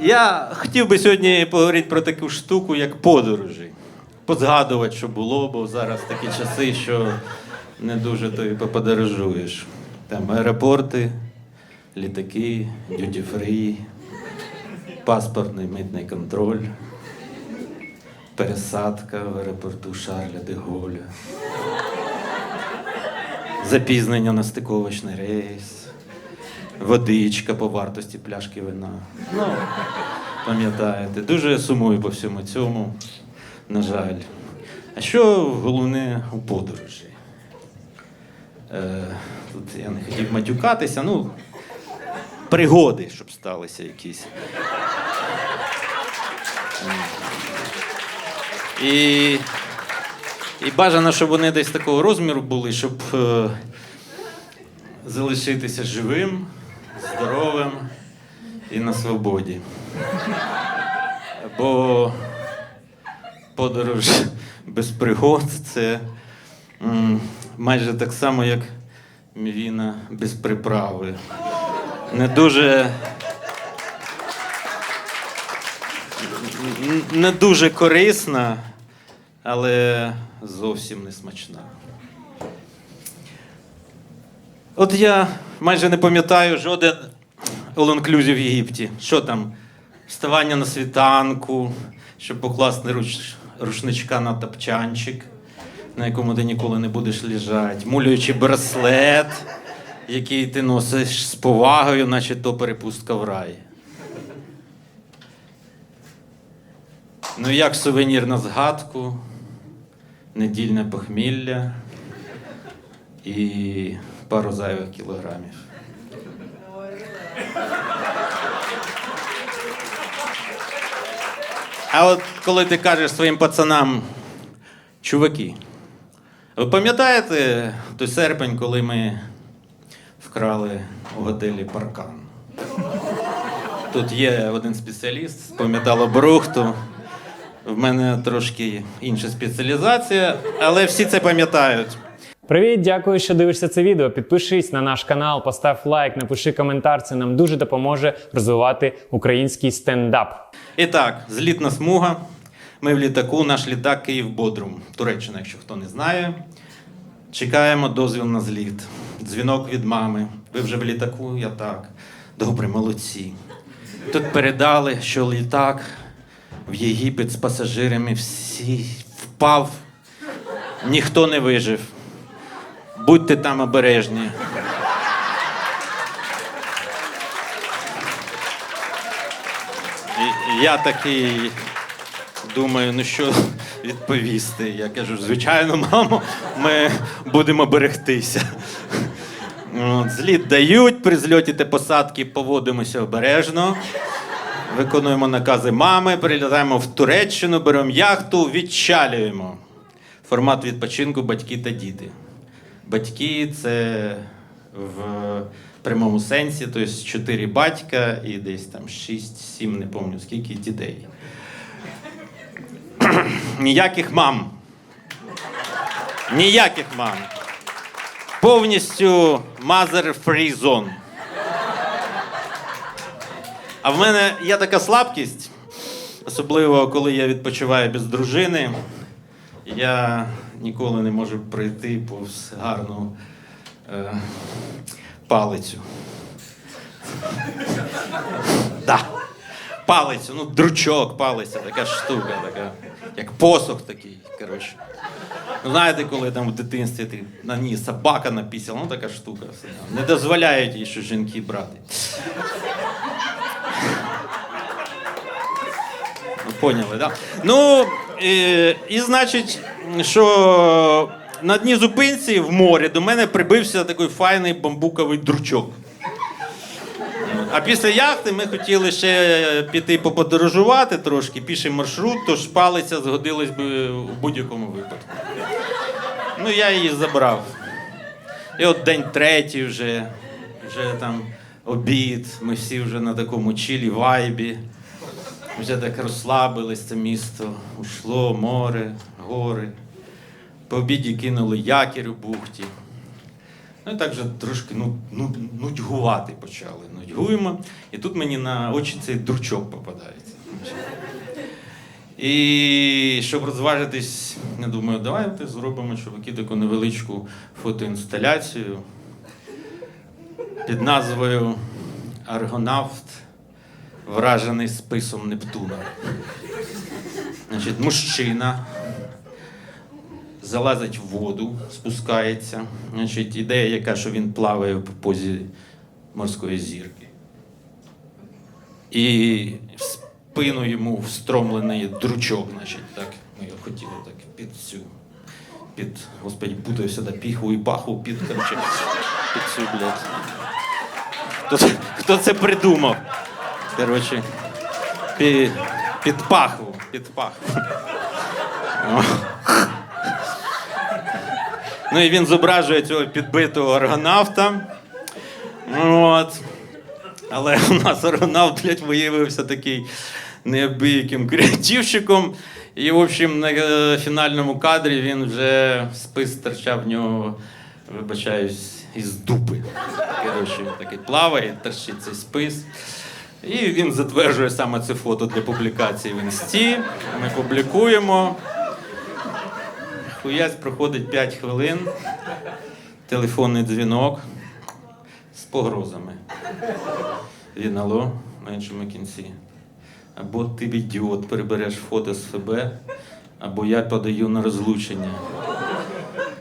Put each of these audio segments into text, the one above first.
Я хотів би сьогодні поговорити про таку штуку, як подорожі. Позгадувати, що було, бо зараз такі часи, що не дуже то і поподорожуєш. Там аеропорти, літаки, дюті фрі, паспортний митний контроль, пересадка в аеропорту Шарля де Голля, запізнення на стиковочний рейс, водичка по вартості пляшки вина. Ну, пам'ятаєте, дуже сумую по всьому цьому, на жаль. А що головне у подорожі? Е, тут я не хотів матюкатися, ну, пригоди, щоб сталися якісь. І, і бажано, щоб вони десь такого розміру були, щоб е, залишитися живим, здоровим і на свободі. Бо подорож без пригод це майже так само, як мівіна без приправи. Не дуже. Не дуже корисна, але зовсім не смачна. От я майже не пам'ятаю жоден all-inclusive в Єгипті. Що там? Вставання на світанку, щоб покласти руч, рушничка на тапчанчик, на якому ти ніколи не будеш лежати, мулюючи браслет, який ти носиш з повагою, наче то перепустка в рай. Ну, як сувенір на згадку, недільне похмілля і пару зайвих кілограмів. А от коли ти кажеш своїм пацанам, чуваки, ви пам'ятаєте той серпень, коли ми вкрали у готелі паркан? Тут є один спеціаліст з по металобрухту. В мене трошки інша спеціалізація, але всі це пам'ятають. Привіт, дякую, що дивишся це відео. Підпишись на наш канал, постав лайк, напиши коментар. Це нам дуже допоможе розвивати український стендап. І так, злітна смуга. Ми в літаку, наш літак Київ Бодрум, Туреччина, якщо хто не знає. Чекаємо дозвіл на зліт. Дзвінок від мами. Ви вже в літаку? Я так. Добре, молодці. Тут передали, що літак в Єгипет з пасажирами всі впав, ніхто не вижив. Будьте там обережні. Я такий думаю, ну що відповісти. Я кажу, звичайно, мамо, ми будемо берегтися. Зліт дають, при зльоті та посадки поводимося обережно. Виконуємо накази мами, прилітаємо в Туреччину, беремо яхту, відчалюємо. Формат відпочинку батьки та діти. Батьки це в прямому сенсі, тобто чотири батька і десь там 6-7, не пам'ятаю скільки дітей. Ніяких мам. Ніяких мам. Повністю mother free zone. А в мене є така слабкість, особливо коли я відпочиваю без дружини. Я ніколи не можу пройти повз гарну е, палицю. Да. Палицю, ну, дручок, палиця, така штука, така, як посох такий, коротше. Ну, знаєте, коли там в дитинстві ти, на ній собака напісила, ну така штука. Все. Не дозволяють їй, що жінки брати. Ну, поняли, да? Ну, і, і значить, що на дні зупинці в морі до мене прибився такий файний бамбуковий дручок. А після яхти ми хотіли ще піти поподорожувати трошки, піший маршрут, тож палиця згодилась би у будь-якому випадку. Ну, я її забрав. І от день третій вже, вже там обід, ми всі вже на такому чілі вайбі. Вже так розслабились це місто, ушло море, гори. По обіді кинули якір у бухті. Ну і так вже трошки ну, ну, нудьгувати почали. Нудьгуємо. І тут мені на очі цей дручок попадається. І щоб розважитись, я думаю, давайте зробимо чуваки таку невеличку фотоінсталяцію під назвою Аргонавт, вражений списом Нептуна. Значить, мужчина залазить в воду, спускається. Значить, ідея яка, що він плаває в позі морської зірки. І в спину йому встромлений дручок, значить, так. Ми його хотіли так під цю. Під, господи, путаю сюди піху і паху, під, короче, під цю, блядь. Хто, хто це придумав? Коротше, під, під паху, під паху. О. Ну і він зображує цього підбитого аргонавта. От. Але у нас аргонавт, блядь, виявився такий неабияким креативщиком. І, в общем, на е, фінальному кадрі він вже спис торчав в нього, вибачаюсь, із дупи. Коротше, такий плаває, торчить цей спис. І він затверджує саме це фото для публікації в інсті. Ми публікуємо. Хуясь проходить 5 хвилин. Телефонний дзвінок з погрозами. Він алло, на іншому кінці. Або ти ідіот, перебереш фото з ФБ, або я подаю на розлучення.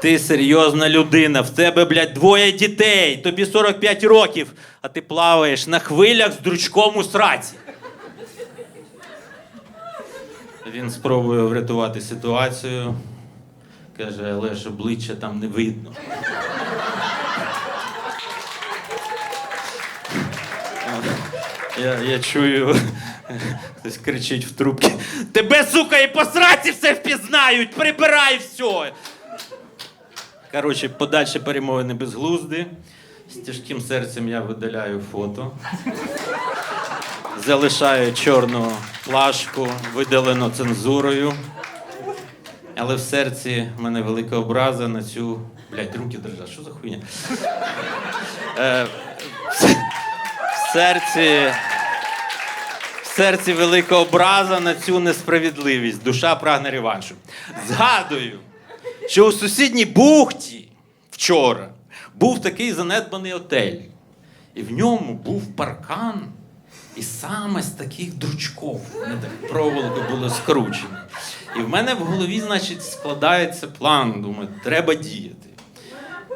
Ти серйозна людина, в тебе, блядь, двоє дітей, тобі 45 років, а ти плаваєш на хвилях з дручком у сраці. Він спробує врятувати ситуацію. Каже, але ж обличчя там не видно. Я, я чую, хтось кричить в трубці. Тебе, сука, і по сраці все впізнають! Прибирай все! Коротше, подальші перемовини безглузди. З тяжким серцем я видаляю фото. Залишаю чорну плашку, видалену цензурою. Але в серці в мене велика образа на цю. Блять, руки держать, що за хуйня? Е, в серці. В серці велика образа на цю несправедливість. Душа прагне реваншу. Згадую, що у сусідній бухті вчора був такий занедбаний отель. І в ньому був паркан. І саме з таких дручков, вони так проволоки. І в мене в голові, значить, складається план. Думаю, треба діяти.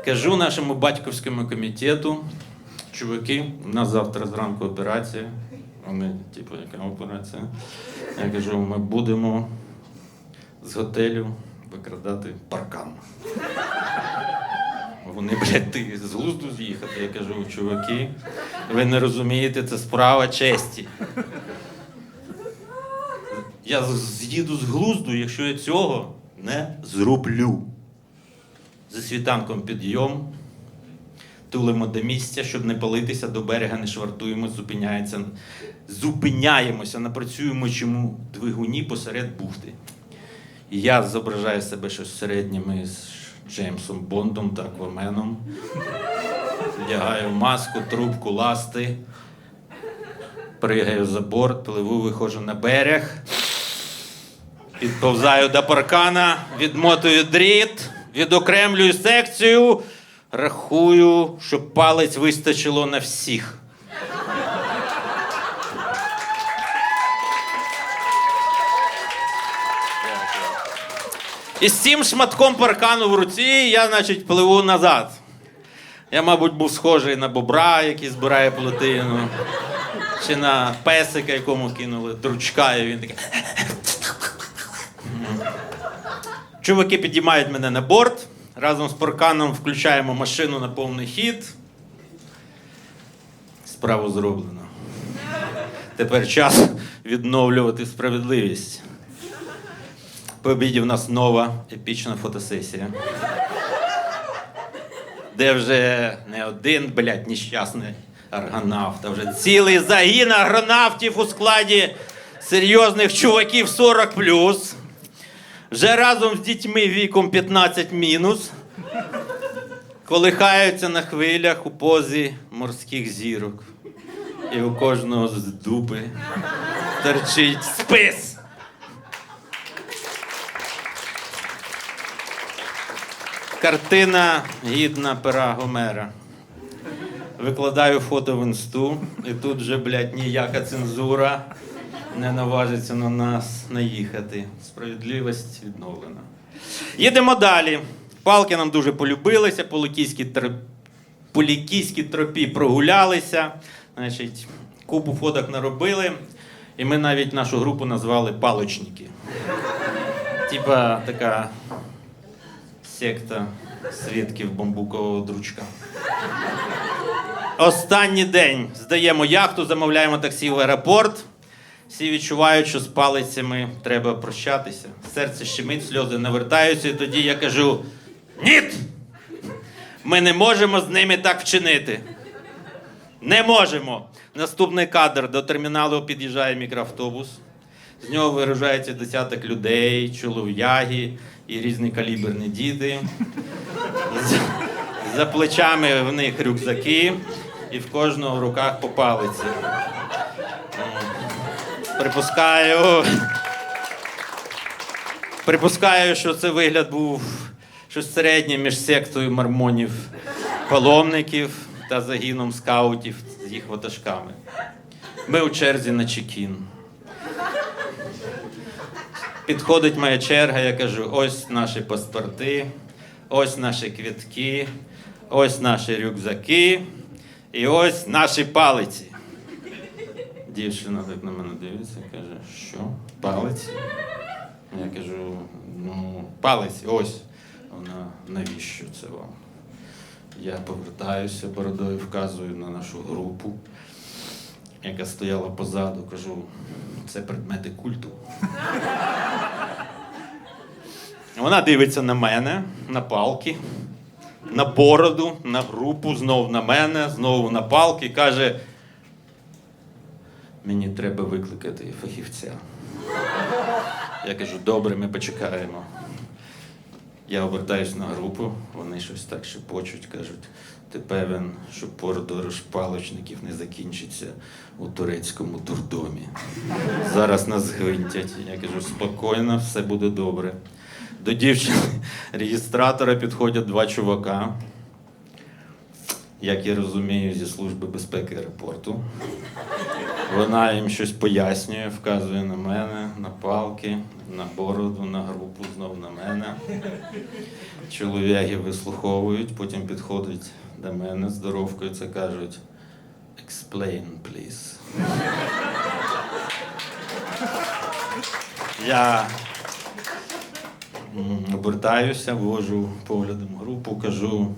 Кажу нашому батьківському комітету, чуваки, у нас завтра зранку операція. Вони, типу, яка операція? Я кажу, ми будемо з готелю викрадати паркан. Вони, блядь, ти з глузду з'їхати. Я кажу, чуваки, ви не розумієте, це справа честі. Я з'їду з глузду, якщо я цього не зроблю. За світанком підйом, тулимо до місця, щоб не палитися до берега, не швартуємо, зупиняється, зупиняємося на працюючому двигуні посеред бухти. Я зображаю себе щось середнє з Джеймсом Бондом та Акваменом. Вдягаю маску, трубку, ласти. Пригаю за борт, пливу, виходжу на берег. Підповзаю до паркана, відмотую дріт, відокремлюю секцію, рахую, щоб палець вистачило на всіх. І з цим шматком паркану в руці я, значить, пливу назад. Я, мабуть, був схожий на бобра, який збирає плотину, чи на песика, якому кинули дручка, і він такий. Чуваки підіймають мене на борт. Разом з парканом включаємо машину на повний хід. Справу зроблено. Тепер час відновлювати справедливість. По обіді в нас нова епічна фотосесія. Де вже не один, блядь, нещасний аргонавт, а вже цілий загін аргонавтів у складі серйозних чуваків 40 вже разом з дітьми віком 15 мінус. колихаються на хвилях у позі морських зірок. І у кожного з дуби торчить спис. Картина гідна пера Гомера. Викладаю фото в інсту, і тут вже, блядь, ніяка цензура не наважиться на нас наїхати. Справедливість відновлена. Їдемо далі. Палки нам дуже полюбилися, по Лукійській тр... по Лікійській тропі прогулялися. Значить, купу фоток наробили, і ми навіть нашу групу назвали палочники. Типа така секта свідків бамбукового дручка. Останній день здаємо яхту, замовляємо таксі в аеропорт. Всі відчувають, що з палицями треба прощатися. Серце щемить, сльози навертаються, і тоді я кажу: Ніт! Ми не можемо з ними так вчинити. Не можемо. Наступний кадр до терміналу під'їжджає мікроавтобус. З нього вигружається десяток людей, чолов'яги і різні каліберні діти. За плечами в них рюкзаки, і в кожного в руках по палиці. Припускаю. Припускаю, що це вигляд був щось середнє між сектою мормонів паломників та загіном скаутів з їх ватажками. Ми у черзі на чекін. Підходить моя черга, я кажу: ось наші паспорти, ось наші квітки, ось наші рюкзаки і ось наші палиці. Дівчина так на мене дивиться каже, що? Палець? Я кажу, ну, палець, ось. Вона, навіщо це вам? Я повертаюся бородою, вказую на нашу групу, яка стояла позаду, кажу, це предмети культу. Вона дивиться на мене, на палки, на бороду, на групу, знову на мене, знову на палки каже: мені треба викликати фахівця. Я кажу, добре, ми почекаємо. Я обертаюсь на групу, вони щось так шепочуть, кажуть, ти певен, що подорож палочників не закінчиться у турецькому дурдомі. Зараз нас гвинтять. Я кажу, спокійно, все буде добре. До дівчини реєстратора підходять два чувака, як я розумію, зі Служби безпеки аеропорту. Вона їм щось пояснює, вказує на мене, на палки, на бороду, на групу, знов на мене. Чоловіки вислуховують, потім підходять до мене, здоровкаються, кажуть Explain, please. Я обертаюся, ввожу поглядом групу, кажу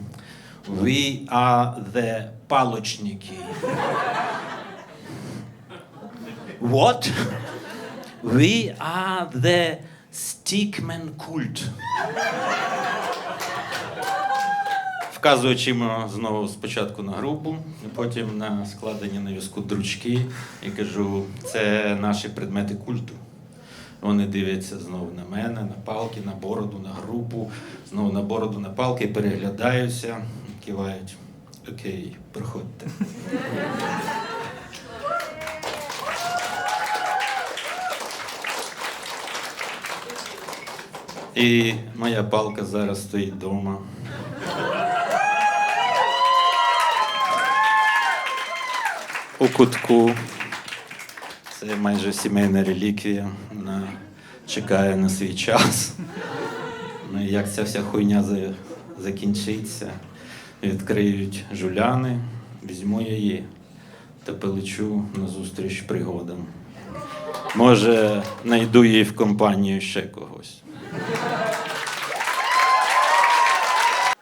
We are the палочники. What? We are the stickman cult. Вказуючи знову спочатку на групу, потім на складені на візку дручки і кажу, це наші предмети культу. Вони дивляться знову на мене, на палки, на бороду, на групу, знову на бороду, на палки, переглядаються, кивають. Окей, проходьте. І моя палка зараз стоїть вдома. У кутку. Це майже сімейна реліквія. Вона чекає на свій час. Ну, як ця вся хуйня закінчиться, відкриють жуляни, візьму я її та полечу назустріч пригодам. Може, знайду її в компанію ще когось.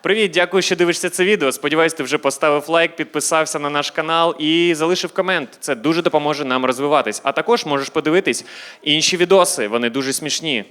Привіт, дякую, що дивишся це відео. Сподіваюсь, ти вже поставив лайк, підписався на наш канал і залишив комент. Це дуже допоможе нам розвиватись. А також можеш подивитись інші відоси. Вони дуже смішні.